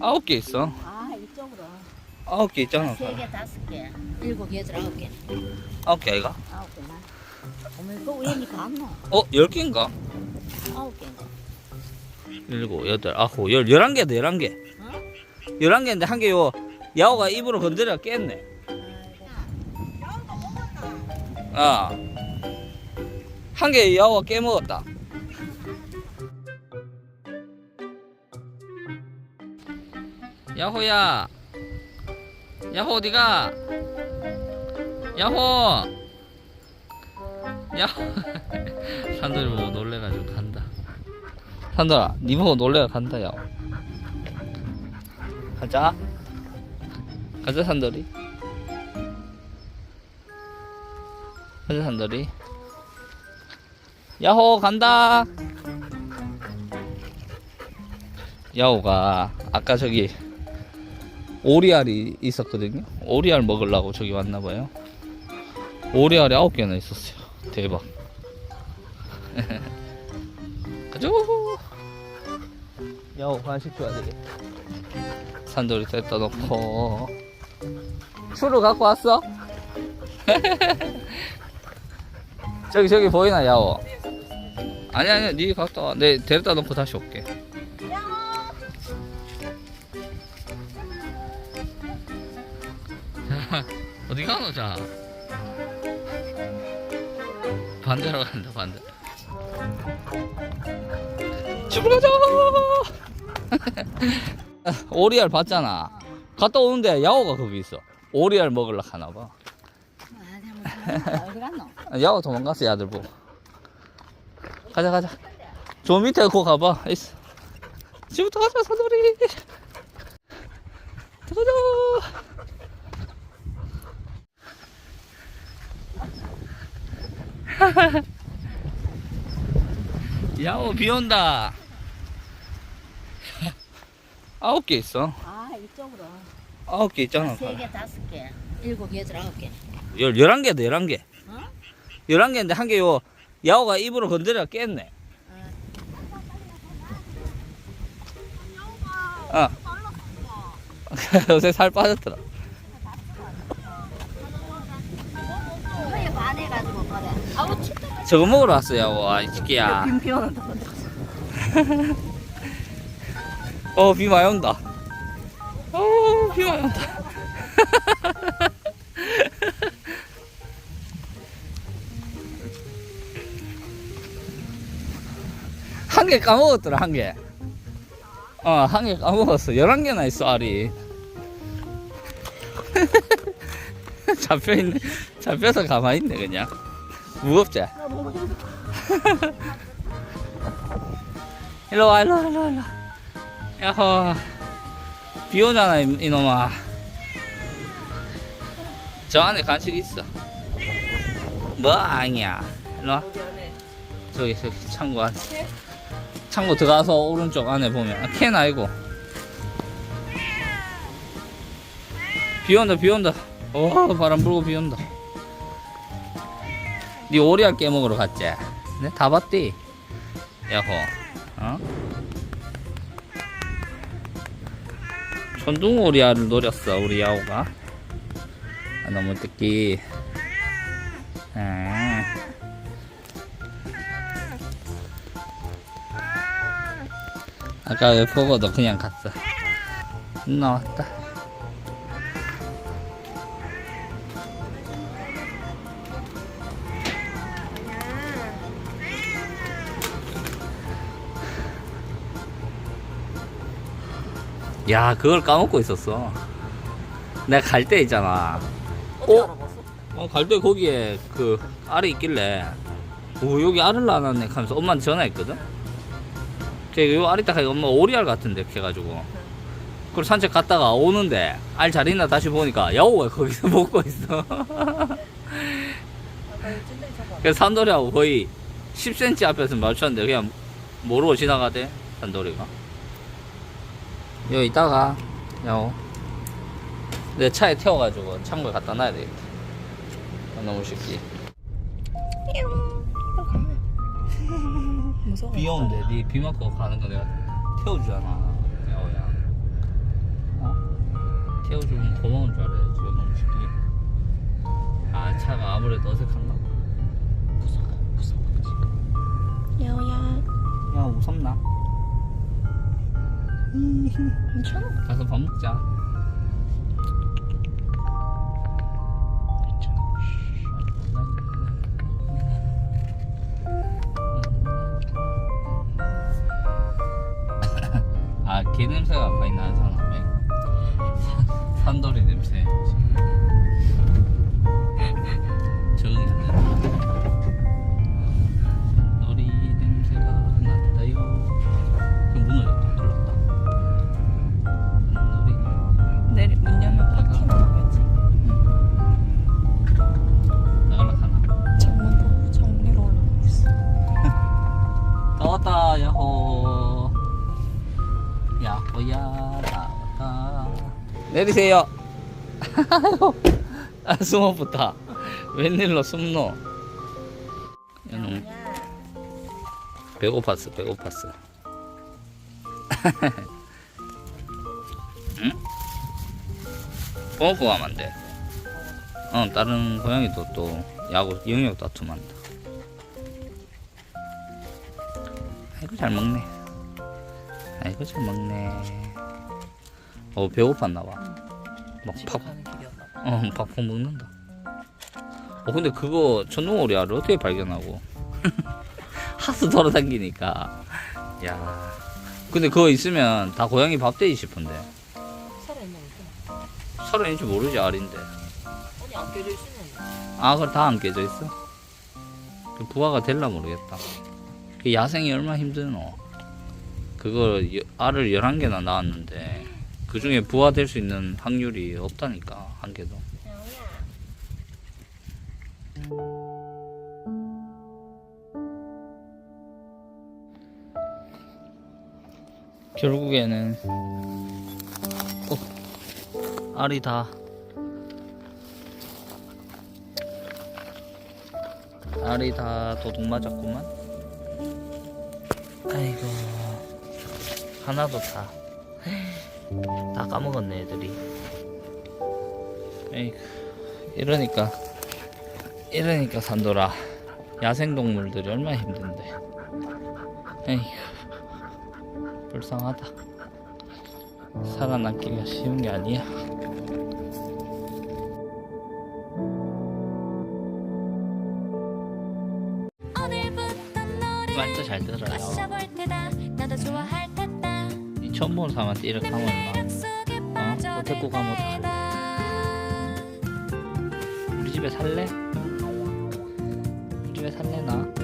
아홉 개 있어. 아 이쪽으로 아홉 개 있잖아. 세 개 다섯 개 일곱 개 여덟 아홉 개 아홉 개 아이가? 아홉 개나 어머 그 우연히 갔노 어, 열 개인가? 아홉 개인데 일곱, 여덟, 아홉, 열, 열한 개다, 열한 개. 어? 열한 개인데 한 개 요, 야호가 입으로 건드려 깼네. 아. 한 개 야호가 깨먹었다. 야호야. 야호 어디가? 야호. 야호. 산돌이 보고 놀래가지고 간다. 산돌아, 니 보고 놀래가 간다, 야호. 가자. 가자, 산돌이. 가자, 산돌이. 야호, 간다. 야호가 아까 저기 오리알이 있었거든요. 오리알 먹으려고 저기 왔나봐요. 오리알이 아홉 개나 있었어요. 대박. 가자. 야호, 간식 줘야 되겠다. 산돌이 됐다 놓고. 술을 갖고 왔어? 저기, 저기 보이나, 야호? 아니, 아니, 니 갔다 와. 내 데려다 놓고 다시 올게. 어디 가노 자? 반대로 간다 반대. 집으로 가자! 오리알 봤잖아. 갔다 오는데 야호가 거기 있어. 오리알 먹으려 하나봐. 아 어디 갔노 야호 도망갔어 야들 보고. 가자 가자. 저 밑에 그거 가봐. 있어 집부터 가자 사돌이 가자 야호 비 온다. 아홉 개 있어. 아 이쪽으로. 아홉 개 있잖아 세 개 다섯 개. 일곱 개 여덟 아홉 개 열, 열한 개다 열한 개. 어? 열한 개인데 한 개 요 야호가 입으로 건드려 깼네. 어. 요새 살 빠졌더라 그에 반 해가지고 그래 아우 춥다 저거 먹으러 왔어 야호 아이 새끼야 비 오는다 어, 비 많이 온다. 어, 비 많이 온다. 한 개 까먹었더라, 한 개. 어, 한 개 까먹었어. 열한 개나 있어, 알이. 잡혀있네. 잡혀서 가만히 있네, 그냥. 무겁지? 일로 와, 일로 와, 일로. 야호. 비 오잖아 이- 이놈아. 저 안에 간식 있어. 뭐 아니야. 일로와. 저기 저기 창고 안에. 창고 들어가서 오른쪽 안에 보면. 아, 캔 아니고. 비 온다 비 온다 오 바람 불고 비 온다 니 오리알 깨먹으러 갔지? 네? 다 봤디? 야호 어? 천둥 오리알을 노렸어 우리 야호가 아, 너무 듣기 아. 아까 왜 보고도 그냥 갔어 나왔다 야 그걸 까먹고 있었어. 내가 갈 때 있잖아. 어떻게 어? 알아봤어? 어, 갈 때 거기에 그 알이 있길래 오 여기 알을 낳았네 하면서 엄마한테 전화했거든? 걔요 알이 딱 하니까 엄마 오리알 같은데 해가지고. 그리고 산책 갔다가 오는데 알 잘 있나 다시 보니까 야호가 거기서 먹고 있어. 그래서 산돌이하고 거의 10cm 앞에서 마주쳤는데 그냥 모르고 지나가대 산돌이가 여기 있다가. 야호 내 차에 태워가지고 창고에 갖다 놔야 되겠다. 아, 너무 쉽게 무서워. 비 오는데 니비 맞고 가는 거 내가 태워주잖아. 야호야. 태워주면 고마운 줄 알아야지. 너무 쉽게 아 차가 아무래도 어색한 괜찮아. 가서 밥 먹자. 아, 개 냄새가 많이 나는 사람에. 산돌이 냄새. 야호 야호야 나왔다. 내리세요. 아 숨어붙다 웬일로 숨노? 배고팠어 배고팠어. 응? 가면 안돼. 어 다른 고양이도 또 야구 영역 다툼한다 아이고 잘 먹네. 아이고 잘 먹네. 어 배고팠나 봐. 막 팍, 가는 길이었나 봐어 팍팍 먹는다. 어 근데 그거 전동오리알을 어떻게 발견하고? 하수 돌아다니니까. 야. 근데 그거 있으면 다 고양이 밥 되지 싶은데. 살아있는 살아있는지 모르지 알인데. 아니 안 껴져 있으면 아 그걸 다안 깨져 있어? 그 부화가 될라 모르겠다. 그 야생이 얼마나 힘드노. 그걸 여- 알을 11개나 낳았는데 그 중에 부화될 수 있는 확률이 없다니까 한 개도. 결국에는 어, 알이 다 알이 다 도둑 맞았구만. 아이고 하나 도 다. 다 까먹었네 애들이. 에이구 이러니까 이러니까 산돌아 야생 동물들이 얼마나 힘든데. 에이구 불쌍하다. 살아남기가 쉬운 게 아니야. 처음 보는 사람한테 이렇게 하면 막 빠져 데리고 가면 우리 집에 살래? 우리 집에 살래 나?